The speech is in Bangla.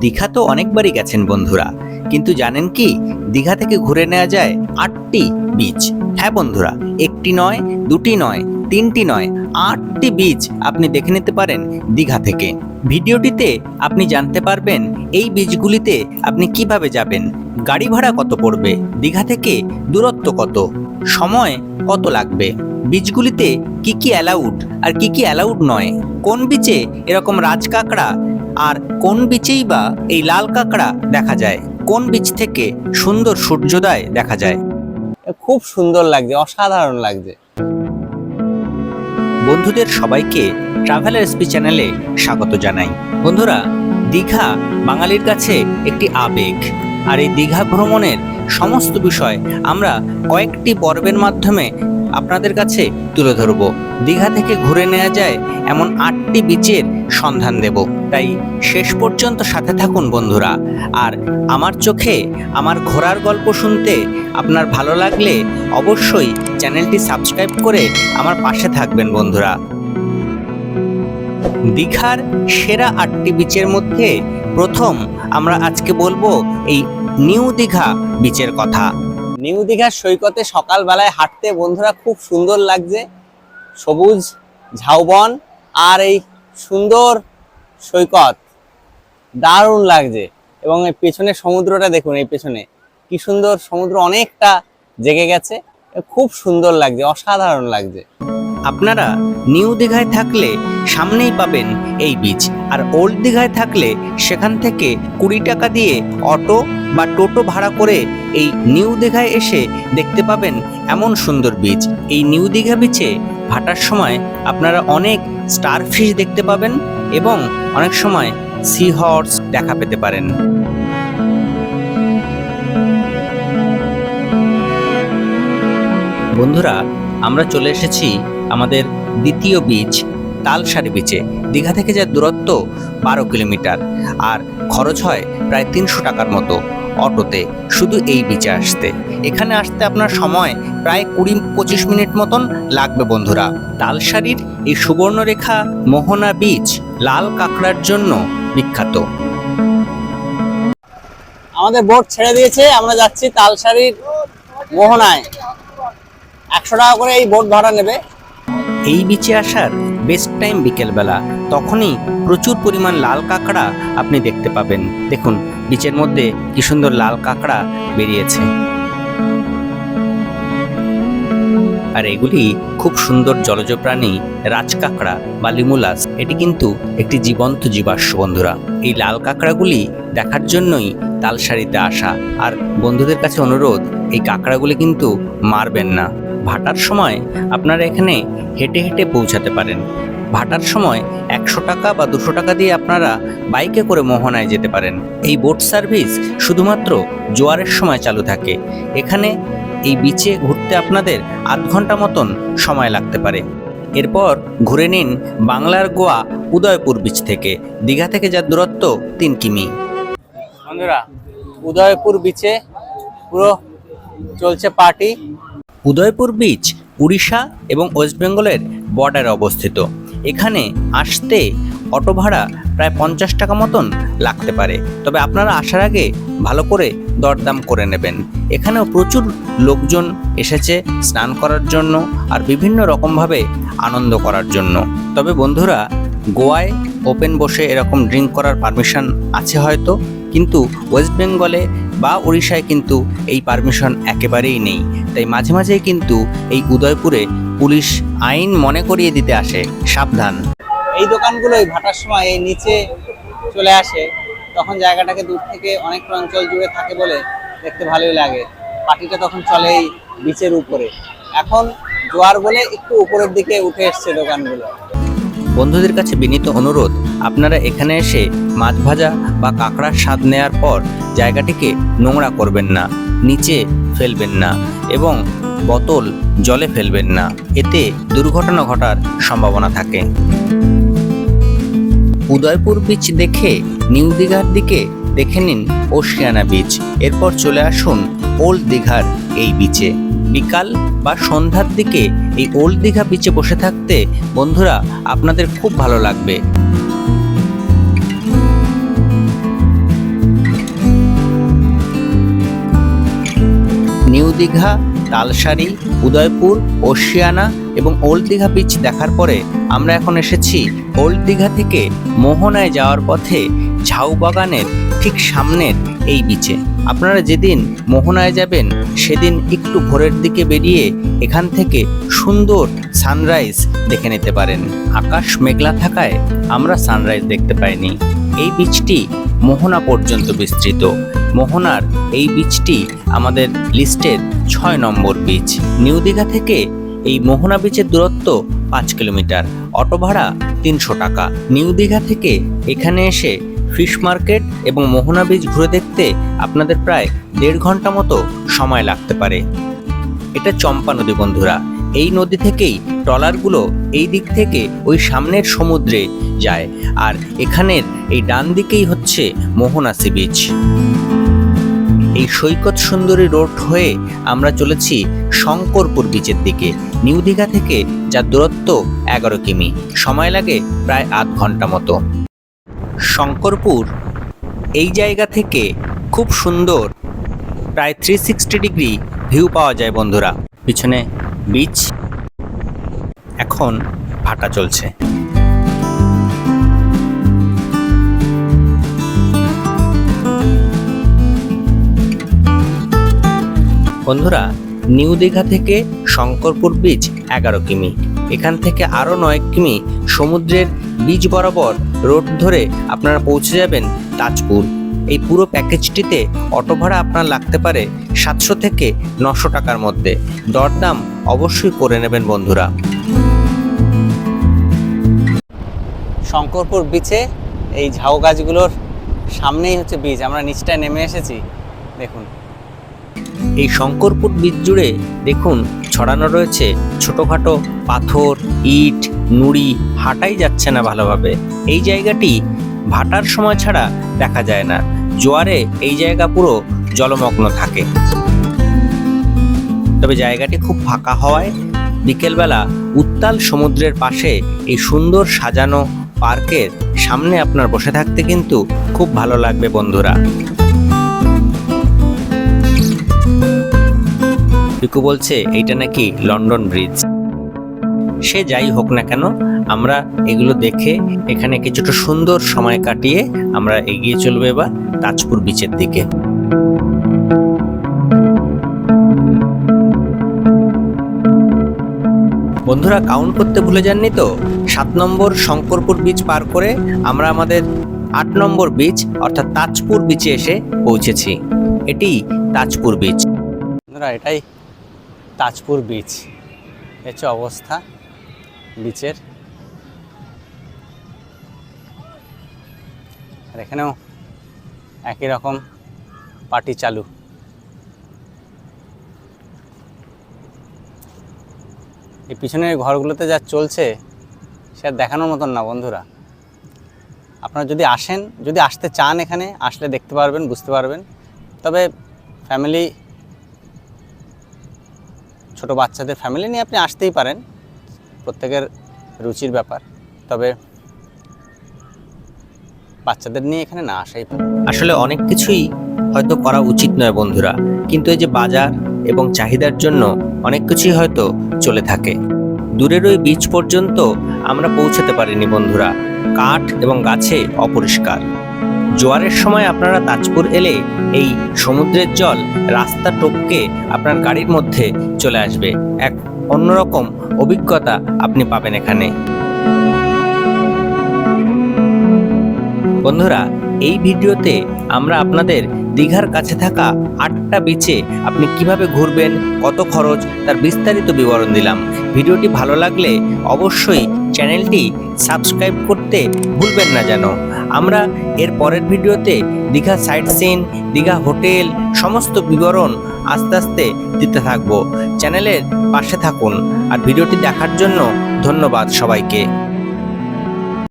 দীঘা তো অনেকবারই গেছেন বন্ধুরা। কিন্তু জানেন কি, দীঘা থেকে ঘুরে নেওয়া যায় আটটি বিচ হ্যাঁ বন্ধুরা, একটি নয়, দুটি নয়, তিনটি নয়, আটটি বিচ আপনি দেখে নিতে পারেন দীঘা থেকে। ভিডিওটিতে আপনি জানতে পারবেন এই বিচগুলিতে আপনি কীভাবে যাবেন, গাড়ি ভাড়া কত পড়বে, দীঘা থেকে দূরত্ব কত, সময় কত লাগবে বিচগুলিতে কি কি অ্যালাউড আর কি কি অ্যালাউড নয়, কোন বীচে এরকম রাজ কাঁকড়া আর কোন বীচেই বা এই লাল কাঁকড়া দেখা যায়? কোন বিচ থেকে সুন্দর সূর্যোদয় দেখা যায়? খুব সুন্দর লাগছে অসাধারণ লাগছে। বন্ধুদের সবাইকে ট্রাভেল এসপি চ্যানেলে স্বাগত জানাই। বন্ধুরা দীঘা বাঙালির কাছে একটি আবেগ আর এই দীঘা ভ্রমণের সমস্ত বিষয় আমরা কয়েকটি পর্বের মাধ্যমে আপনাদের কাছে তুলে ধরব। দীঘা থেকে ঘুরে নেওয়া যায় এমন আটটি বিচের সন্ধান দেব। তাই শেষ পর্যন্ত সাথে থাকুন বন্ধুরা। আর আমার চোখে আমার ঘোরার গল্প শুনতে আপনার ভালো লাগলে অবশ্যই চ্যানেলটি সাবস্ক্রাইব করে আমার পাশে থাকবেন বন্ধুরা। দীঘার সেরা আটটি বিচের মধ্যে প্রথম আমরা আজকে বলব এই নিউ দীঘা বিচের কথা। নিউ দীঘার সৈকতে সকালবেলায় হাঁটতে বন্ধুরা খুব সুন্দর লাগছে। সবুজ ঝাউবন আর এই সুন্দর সৈকত। দারুণ লাগছে। এবং এই পেছনে সমুদ্রটা দেখুন, এই পেছনে। কি সুন্দর সমুদ্র, অনেকটা জেগে গেছে। খুব সুন্দর লাগছে, অসাধারণ লাগছে। আপনারা নিউ দীঘায় থাকলে সামনেই পাবেন এই বিচ আর ওল্ড দীঘায় থাকলে সেখান থেকে কুড়ি টাকা দিয়ে অটো বা টোটো ভাড়া করে এই নিউ দীঘায় এসে দেখতে পাবেন এমন সুন্দর বিচ এই নিউ দীঘা বিচে ভাটার সময় আপনারা অনেক স্টার ফিশ দেখতে পাবেন এবং অনেক সময় সি হর্স দেখা পেতে পারেন। বন্ধুরা, আমরা চলে এসেছি আমাদের দ্বিতীয় বিচ তালসারি বিচে। দীঘা থেকে যার দূরত্ব, বারো কিলোমিটার। আর খরচ হয় প্রায় তিনশো টাকার মতো অটোতে শুধু এই বিচে আসতে। এখানে আসতে আপনার সময় প্রায় কুড়ি, পঁচিশ মিনিট মতন লাগবে বন্ধুরা। তালসারির এই সুবর্ণরেখা মোহনা বীচ লাল কাঁকড়ার জন্য বিখ্যাত। আমাদের বোট ছেড়ে দিয়েছে, আমরা যাচ্ছি তালসারির মোহনায়। একশো টাকা করে এই বোট ভাড়া নেবে। এই বিচে আসার বেস্ট টাইম বিকেলবেলা। তখনই প্রচুর পরিমাণ লাল কাঁকড়া আপনি দেখতে পাবেন। দেখুন বিচের মধ্যে কি সুন্দর লাল কাঁকড়া বেরিয়েছে। আর এগুলি খুব সুন্দর জলজ প্রাণী রাজকাঁকড়া বা লিমুলাস। এটি কিন্তু একটি জীবন্ত জীবাশ্ম বন্ধুরা। এই লাল কাঁকড়াগুলি দেখার জন্যই তালসারিতে আসা। আর বন্ধুদের কাছে অনুরোধ, এই কাঁকড়াগুলি কিন্তু মারবেন না। ভাটার সময় আপনারা এখানে হেঁটে হেঁটে পৌঁছাতে পারেন। ভাটার সময় একশো টাকা বা দুশো টাকা দিয়ে আপনারা বাইকে করে মোহনায় যেতে পারেন। এই বোট সার্ভিস শুধুমাত্র জোয়ারের সময় চালু থাকে। এখানে এই বিচে ঘুরতে আপনাদের আধ ঘণ্টা মতন সময় লাগতে পারে। এরপর ঘুরে নিন বাংলার গোয়া উদয়পুর বিচ থেকে। দীঘা থেকে যার দূরত্ব তিন কিমি। বন্ধুরা, উদয়পুর বিচে পুরো চলছে পার্টি উদয়পুর বিচ উড়িষ্যা এবং ওয়েস্ট বেঙ্গলের বর্ডারে অবস্থিত। এখানে আসতে অটো ভাড়া প্রায় পঞ্চাশ টাকা মতন লাগতে পারে। তবে আপনারা আসার আগে ভালো করে দরদাম করে নেবেন। এখানেও প্রচুর লোকজন এসেছে স্নান করার জন্য আর বিভিন্ন রকমভাবে আনন্দ করার জন্য। তবে বন্ধুরা, গোয়ায় ওপেন বসে এরকম ড্রিঙ্ক করার পারমিশন আছে হয়তো, কিন্তু ওয়েস্ট বেঙ্গলে বা উড়িষ্যায় কিন্তু এই পারমিশন একেবারেই নেই। তাই মাঝে মাঝেই কিন্তু এই উদয়পুরে পুলিশ আইন মনে করিয়ে দিতে আসে। সাবধান। এই দোকানগুলোই ভাটার সময় এই নিচে চলে আসে। তখন জায়গাটাকে দূর থেকে অনেক অঞ্চল জুড়ে থাকে বলে দেখতে ভালোই লাগে। পার্টিটা তখন চলে এই বিচের উপরে। এখন জোয়ার বলে একটু উপরের দিকে উঠে এসছে দোকানগুলো। বন্ধুদের কাছে বিনীত অনুরোধ, আপনারা এখানে এসে মাছ ভাজা বা কাঁকড়ার স্বাদ নেয়ার পর জায়গাটিকে নোংরা করবেন না, নিচে ফেলবেন না এবং বোতল জলে ফেলবেন না। এতে দুর্ঘটনা ঘটার সম্ভাবনা থাকে। উদয়পুর বিচ দেখে নিউ দীঘার দিকে দেখে নিন ওশিয়ানা বিচ এরপর চলে আসুন ওল্ড দীঘার এই বিচে বিকাল বা সন্ধ্যার দিকে এই ওল্ড দীঘা বিচে বসে থাকতে, বন্ধুরা, আপনাদের খুব ভালো লাগবে। নিউ দীঘা, তালসারি, উদয়পুর, ওশিয়ানা এবং ওল্ড দীঘা বিচ দেখার পরে আমরা এখন এসেছি ওল্ড দীঘা থেকে মোহনায় যাওয়ার পথে ঝাউ বাগানের ঠিক সামনের এই বিচে আপনারা যেদিন মোহনায় যাবেন, সেদিন একটু ভোরের দিকে বেরিয়ে এখান থেকে সুন্দর সানরাইজ দেখে নিতে পারেন। আকাশ মেঘলা থাকায় আমরা সানরাইজ দেখতে পাইনি। এই বীচটি মোহনা পর্যন্ত বিস্তৃত। মোহনার এই বীচটি আমাদের লিস্টের ছয় নম্বর বীচ নিউ দীঘা থেকে এই মোহনা বীচের দূরত্ব পাঁচ কিলোমিটার। অটো ভাড়া তিনশো টাকা। নিউ দীঘা থেকে এখানে এসে ফিশ মার্কেট এবং মোহনা বীচ ঘুরে দেখতে আপনাদের প্রায় দেড় ঘণ্টা মতো সময় লাগতে পারে। এটা চম্পা নদী, বন্ধুরা। এই নদী থেকেই ট্রলারগুলো এই দিক থেকে ওই সামনের সমুদ্রে যায় আর এখানের এই ডান দিকেই হচ্ছে মোহনা সি বিচ এই সৈকত সুন্দরী রোড হয়ে আমরা চলেছি শঙ্করপুর বিচের দিকে, নিউ দীঘা থেকে যার দূরত্ব এগারো কিমি। সময় লাগে প্রায় আধ ঘণ্টা মতো। শঙ্করপুর, এই জায়গা থেকে খুব সুন্দর, প্রায় থ্রি সিক্সটি ডিগ্রি ভিউ পাওয়া যায় বন্ধুরা। পিছনে বিচ এখন ভাটা চলছে। বন্ধুরা, নিউ দীঘা থেকে শঙ্করপুর বিচ এগারো কিমি। এখান থেকে আরও নয় কিমি সমুদ্রের বিচ বরাবর রোড ধরে আপনারা পৌঁছে যাবেন তাজপুর। এই পুরো প্যাকেজটিতে অটো ভাড়া আপনার লাগতে পারে সাতশো থেকে নশো টাকার মধ্যে। দরদাম অবশ্যই করে নেবেন বন্ধুরা। শঙ্করপুর বিচে এই ঝাউ গাছগুলোর সামনেই হচ্ছে বীজ আমরা নিচটায় নেমে এসেছি। দেখুন। এই শঙ্করপুর বীচ জুড়ে দেখুন ছড়ানো রয়েছে ছোটোখাটো পাথর, ইট, নুড়ি, হাঁটাই যাচ্ছে না ভালোভাবে। এই জায়গাটি ভাটার সময় ছাড়া দেখা যায় না। জোয়ারে এই জায়গা পুরো জলমগ্ন থাকে। তবে জায়গাটি খুব ফাঁকা হওয়ায় বিকেলবেলা উত্তাল সমুদ্রের পাশে এই সুন্দর সাজানো পার্কের সামনে আপনার বসে থাকতে কিন্তু খুব ভালো লাগবে বন্ধুরা। পিকু বলছে, এইটা নাকি লন্ডন ব্রিজ। সে যাই হোক না কেন, আমরা এগুলো দেখে এখানে কিছুটা সুন্দর সময় কাটিয়ে আমরা এগিয়ে চলবো এবার তাজপুর বিচের দিকে। বন্ধুরা কাউন্ট করতে ভুলে যাননি তো? সাত নম্বর শঙ্করপুর বিচ পার করে আমরা আমাদের আট নম্বর বিচ অর্থাৎ তাজপুর বিচে এসে পৌঁছেছি। এটি তাজপুর বিচ বন্ধুরা, এটাই তাজপুর বিচ হচ্ছে অবস্থা বিচের আর এখানেও একই রকম পার্টি চালু। এই পিছনের ঘরগুলোতে যা চলছে, সে আর দেখানোর মতন না বন্ধুরা। আপনারা যদি আসেন, যদি আসতে চান এখানে, আসলে দেখতে পারবেন, বুঝতে পারবেন। তবে ফ্যামিলি ছোট বাচ্চাদের ফ্যামিলি নিয়ে আপনি আসতেই পারেন। প্রত্যেকের রুচির ব্যাপার। তবে বাচ্চাদের নিয়ে এখানে না আসাই আসলে অনেক কিছুই হয়তো করা উচিত নয় বন্ধুরা। কিন্তু এই যে বাজার এবং চাহিদার জন্য অনেক কিছুই হয়তো চলে থাকে। দূরের ওই বিচ পর্যন্ত আমরা পৌঁছাতে পারিনি বন্ধুরা। কাঠ এবং গাছে অপরিষ্কার। জোয়ারের সময় আপনারা তাজপুর এলে এই সমুদ্রের জল রাস্তা টপকে আপনার গাড়ির মধ্যে চলে আসবে। এক অন্যরকম অভিজ্ঞতা আপনি পাবেন এখানে। বন্ধুরা, এই ভিডিওতে আমরা আপনাদের দীঘার কাছে থাকা আটটা বিচে আপনি কীভাবে ঘুরবেন, কত খরচ, তার বিস্তারিত বিবরণ দিলাম। ভিডিওটি ভালো লাগলে অবশ্যই চ্যানেলটি সাবস্ক্রাইব করতে ভুলবেন না যেন। আমরা এর পরের ভিডিওতে Digha sight seen Digha hotel, সমস্ত বিবরণ আস্তে আস্তে দিতে থাকব। চ্যানেলের পাশে থাকুন। আর ভিডিওটি দেখার জন্য ধন্যবাদ সবাইকে।